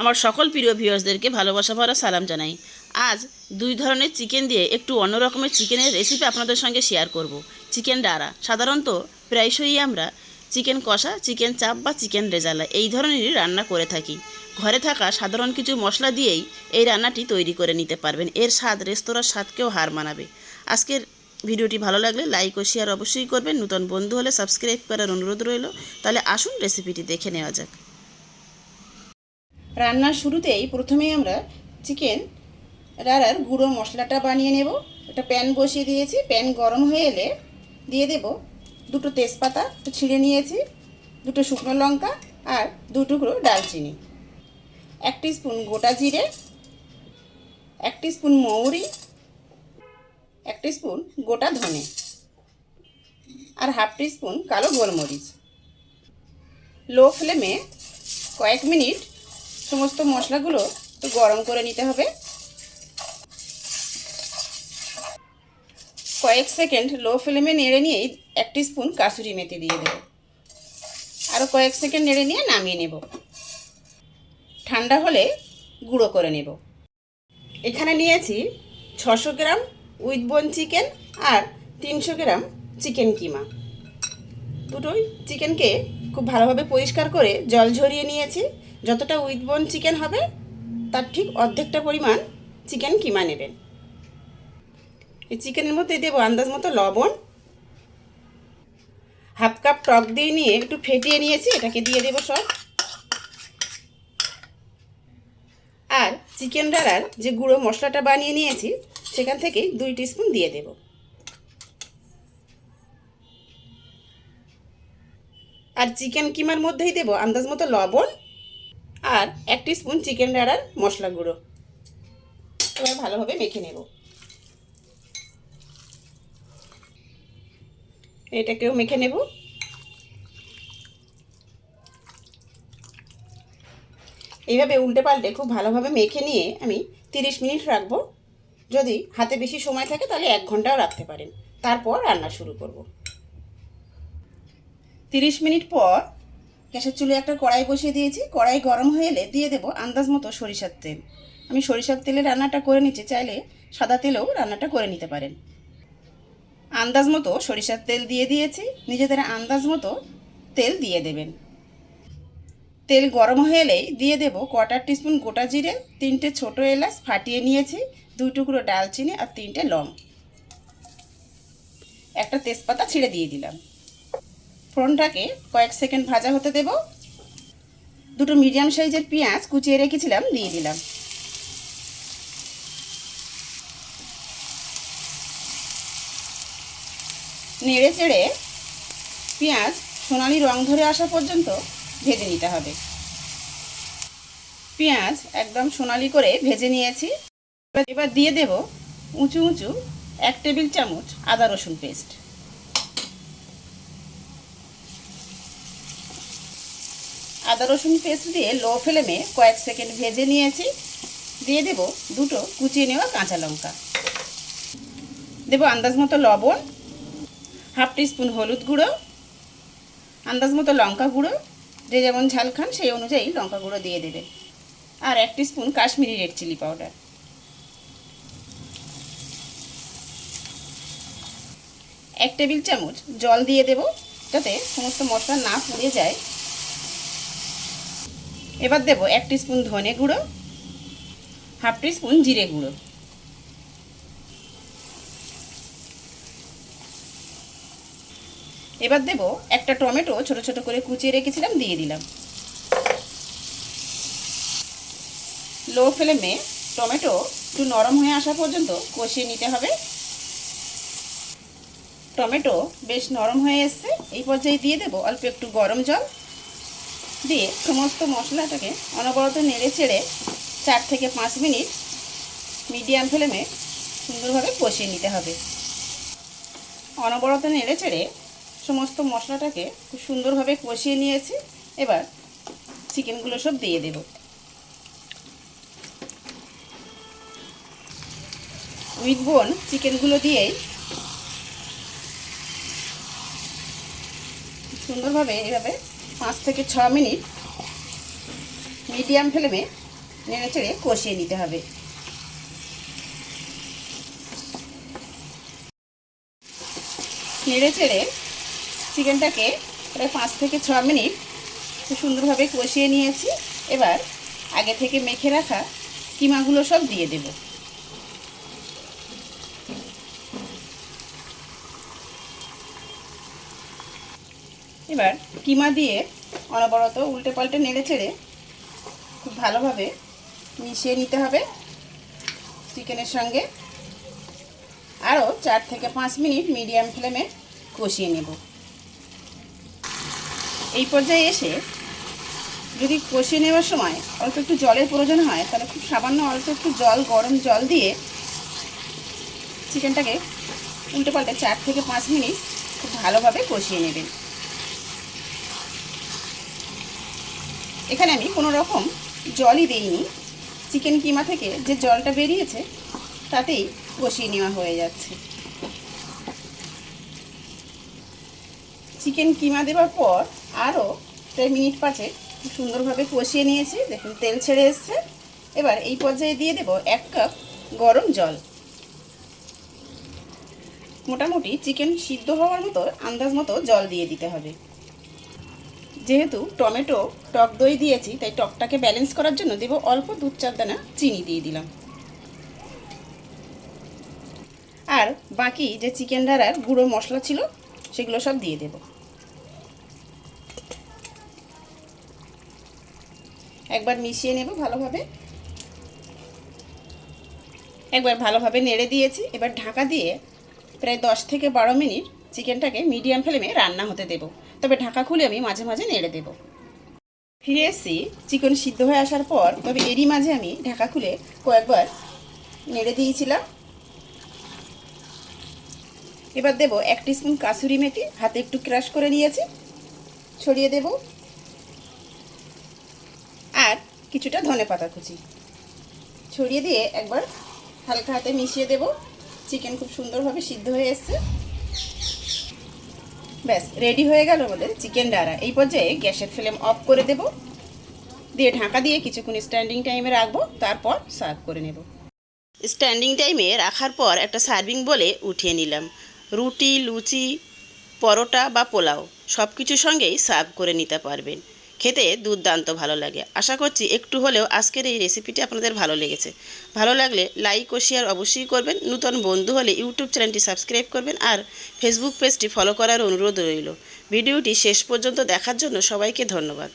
আমার সকল প্রিয় ভিউয়ার্সদেরকে ভালোবাসা ভরা সালাম জানাই। আজ দুই ধরনের চিকেন দিয়ে একটু অন্য রকমের চিকেনের রেসিপি আপনাদের সঙ্গে শেয়ার করব। চিকেন ডারা সাধারণত প্রায়শই আমরা চিকেন কষা, চিকেন চাপ বা চিকেন রেজালা এই ধরনেরই রান্না করে থাকি। ঘরে থাকা সাধারণ কিছু মশলা দিয়েই এই রান্নাটি তৈরি করে নিতে পারবেন। এর স্বাদ রেস্তোরাঁর স্বাদকেও হার মানাবে। আজকের ভিডিওটি ভালো লাগলে লাইক ও শেয়ার অবশ্যই করবেন। নতুন বন্ধু হলে সাবস্ক্রাইব করার অনুরোধ রইল। তাহলে আসুন রেসিপিটি দেখে নেওয়া যাক। রান্নার শুরুতেই প্রথমেই আমরা চিকেন রাড়ার গুঁড়ো মশলাটা বানিয়ে নেব। একটা প্যান বসিয়ে দিয়েছি। প্যান গরম হয়ে এলে দিয়ে দেব দুটো তেজপাতা ছিঁড়ে নিয়েছি, দুটো শুকনো লঙ্কা আর দু টুকরো ডালচিনি। এক স্পুন গোটা জিরে, এক স্পুন মৌরি, এক স্পুন গোটা ধনে আর হাফ স্পুন কালো গোলমরিচ। লো ফ্লেমে কয়েক মিনিট সমস্ত মশলাগুলো একটু গরম করে নিতে হবে। কয়েক সেকেন্ড লো ফ্লেমে নেড়ে নিয়েই এক স্পুন কাসুরি মেথি দিয়ে দেব। আরও কয়েক সেকেন্ড নেড়ে নিয়ে নামিয়ে নেব। ঠান্ডা হলে গুঁড়ো করে নেব। এখানে নিয়েছি ছশো গ্রাম উইথ বোন চিকেন আর তিনশো গ্রাম চিকেন কিমা। দুটোই চিকেনকে খুব ভালোভাবে পরিষ্কার করে জল ঝরিয়ে নিয়েছি। যতটা উইথ বোন চিকেন হবে, তার ঠিক অর্ধেকটা পরিমাণ চিকেন কিমা নেবেন এই চিকেনের মধ্যে দেবো আন্দাজ মতো লবণ। হাফ কাপ টক দিয়ে নিয়ে একটু ফেটিয়ে নিয়েছি, এটাকে দিয়ে দেবো সব। আর চিকেন ডালার যে গুঁড়ো মশলাটা বানিয়ে নিয়েছি, সেখান থেকেই দুই টিস্পুন দিয়ে দেব। আর চিকেন কিমার মধ্যেই দেবো? আন্দাজ মতো লবণ আর এক স্পুন চিকেন ডাড়ার মশলা গুঁড়ো। এবার ভালোভাবে মেখে নেব। এটাকেও মেখে নেব। এইভাবে উল্টে পাল্টে খুব ভালোভাবে মেখে নিয়ে আমি তিরিশ মিনিট রাখব। যদি হাতে বেশি সময় থাকে তাহলে এক ঘন্টাও রাখতে পারেন। তারপর রান্না শুরু করব। তিরিশ মিনিট পর গ্যাসের চুলে একটা কড়াই বসিয়ে দিয়েছি। কড়াই গরম হয়ে এলে দিয়ে দেবো আন্দাজ মতো সরিষার তেল। আমি সরিষার তেলে রান্নাটা করে নিচ্ছি, চাইলে সাদা তেলেও রান্নাটা করে নিতে পারেন। আন্দাজ মতো সরিষার তেল দিয়ে দিয়েছি, নিজেদের আন্দাজ মতো তেল দিয়ে দেবেন। তেল গরম হয়ে এলেই দিয়ে দেব কোয়াটার টিস্পুন গোটা জিরে, তিনটে ছোট এলাচ ফাটিয়ে নিয়েছি, দুই টুকরো ডালচিনি আর তিনটে লং। একটা তেজপাতা ছিঁড়ে দিয়ে দিলাম। ফোড়নটাকে কয়েক সেকেন্ড ভাজা হতে দেব। দুটো মিডিয়াম সাইজের পেঁয়াজ কুচিয়ে রেখেছিলাম, দিয়ে দিলাম। নেড়ে চেড়ে পেঁয়াজ সোনালি রং ধরে আসা পর্যন্ত ভেজে নিতে হবে। পেঁয়াজ একদম সোনালি করে ভেজে নিয়েছি। এবার দিয়ে দেব উঁচু উঁচু এক টেবিল চামচ আদা রসুন পেস্ট। আদা রসুন পেস্ট দিয়ে লো ফ্লেমে কয়েক সেকেন্ড ভেজে নিয়েছি। দিয়ে দেব দুটো কুচিয়ে নেওয়া কাঁচা লঙ্কা। দেব আন্দাজ মতো লবণ, হাফ স্পুন হলুদ গুঁড়ো, আন্দাজ মতো লঙ্কা গুঁড়ো। যে যেমন ঝাল খান সেই অনুযায়ী লঙ্কা গুঁড়ো দিয়ে দেবে। আর এক spoon Kashmiri red chilli powder. এক টেবিল চামচ জল দিয়ে দেব, যাতে সমস্ত মশলা না পুড়ে যায়। এবার দেব এক স্পুন ধনে গুঁড়ো হাফ স্পুন জিরে গুঁড়ো। এবার দেব একটা টমেটো ছোট ছোট করে কুচিয়ে রেখেছিলাম, দিয়ে দিলাম। লো ফ্লেমে টমেটো একটু নরম হয়ে আসা পর্যন্ত কষিয়ে নিতে হবে। টমেটো বেশ নরম হয়ে এসছে, এই পর্যায়ে দিয়ে দেব অল্প একটু গরম জল। দিয়ে সমস্ত মশলাটাকে অনবরত নেড়ে চেড়ে চার থেকে পাঁচ মিনিট মিডিয়াম ফ্লেমে সুন্দরভাবে কষিয়ে নিতে হবে। অনবরত নেড়ে চেড়ে সমস্ত মশলাটাকে খুব সুন্দরভাবে কষিয়ে নিয়েছি। এবার চিকেনগুলো সব দিয়ে দেব। উইথ বোন চিকেনগুলো দিয়েই সুন্দরভাবে এভাবে পাঁচ থেকে ছ মিনিট মিডিয়াম ফ্লেমে নেড়ে চেড়ে কষিয়ে নিতে হবে। নেড়ে চেড়ে চিকেনটাকে প্রায় পাঁচ থেকে ছ মিনিট খুব সুন্দরভাবে কষিয়ে নিয়েছি। এবার আগে থেকে মেখে রাখা কিমাগুলো সব দিয়ে দেব। এবার কিমা দিয়ে অনবরত উল্টে পাল্টে নেড়ে চেড়ে খুব ভালোভাবে মিশিয়ে নিতে হবে চিকেনের সঙ্গে। আরও চার থেকে পাঁচ মিনিট মিডিয়াম ফ্লেমে কষিয়ে নেব। এই পর্যায়ে এসে যদি কষিয়ে নেওয়ার সময় অল্প একটু জলের প্রয়োজন হয়, তাহলে খুব সামান্য অল্প একটু জল, গরম জল দিয়ে চিকেনটাকে উল্টে পাল্টে চার থেকে পাঁচ মিনিট খুব ভালোভাবে কষিয়ে নেবেন। এখানে আমি কোনো রকম জলই দিইনি। চিকেন কিমা থেকে যে জলটা বেরিয়েছে, তাতেই কষিয়ে নেওয়া হয়ে যাচ্ছে। চিকেন কিমা দেওয়ার পর আরও প্রায় মিনিট পাঁচে সুন্দরভাবে কষিয়ে নিয়েছি। দেখুন, তেল ছেড়ে এসছে। এবার এই পর্যায়ে দিয়ে দেব এক কাপ গরম জল। মোটামুটি চিকেন সিদ্ধ হওয়ার মতো আন্দাজ মতো জল দিয়ে দিতে হবে। যেহেতু টমেটো টক দই দিয়েছি, তাই টকটাকে ব্যালেন্স করার জন্য দেব অল্প দুধ, চার দানা চিনি দিয়ে দিলাম। আর বাকি যে চিকেন ডাড়ার গুঁড়ো মশলা ছিল, সেগুলো সব দিয়ে দেব। একবার মিশিয়ে নেব ভালোভাবে। একবার ভালোভাবে নেড়ে দিয়েছি। এবার ঢাকা দিয়ে প্রায় দশ থেকে বারো মিনিট চিকেনটাকে মিডিয়াম ফ্লেমে রান্না হতে দেব। তবে ঢাকা খুলে আমি মাঝে মাঝে নেড়ে দেব। ফিরে এসেছি চিকেন সিদ্ধ হয়ে আসার পর, তবে এরই মাঝে আমি ঢাকা খুলে কয়েকবার নেড়ে দিয়েছিলাম। এবার দেব এক স্পুন কাসুরি মেথি, হাতে একটু ক্রাশ করে নিয়েছি, ছড়িয়ে দেব। আর কিছুটা ধনে পাতা কুচি। ছড়িয়ে দিয়ে একবার হালকা হাতে মিশিয়ে দেব। চিকেন খুব সুন্দরভাবে সিদ্ধ হয়ে এসছে। ব্যাস রেডি হয়ে গেল আমাদের চিকেন ডারা এই পর্যায়ে গ্যাসের ফ্লেম অফ করে দেব। দিয়ে ঢাকা দিয়ে কিছুক্ষণ স্ট্যান্ডিং টাইমে রাখব, তারপর সার্ভ করে নেব। স্ট্যান্ডিং টাইমে রাখার পর একটা সার্ভিং বলে উঠিয়ে নিলাম। রুটি, লুচি, পরোটা বা পোলাও সব কিছুর সঙ্গেই সার্ভ করে নিতে পারবেন। খেতে দুর্দান্ত ভালো লাগে। আশা করছি একটু হলেও আজকের এই রেসিপিটি আপনাদের ভালো লেগেছে। ভালো লাগলে লাইক ও শেয়ার অবশ্যই করবেন। নূতন বন্ধু হলে ইউটিউব চ্যানেলটি সাবস্ক্রাইব করবেন আর ফেসবুক পেজটি ফলো করার অনুরোধ রইল। ভিডিওটি শেষ পর্যন্ত দেখার জন্য সবাইকে ধন্যবাদ।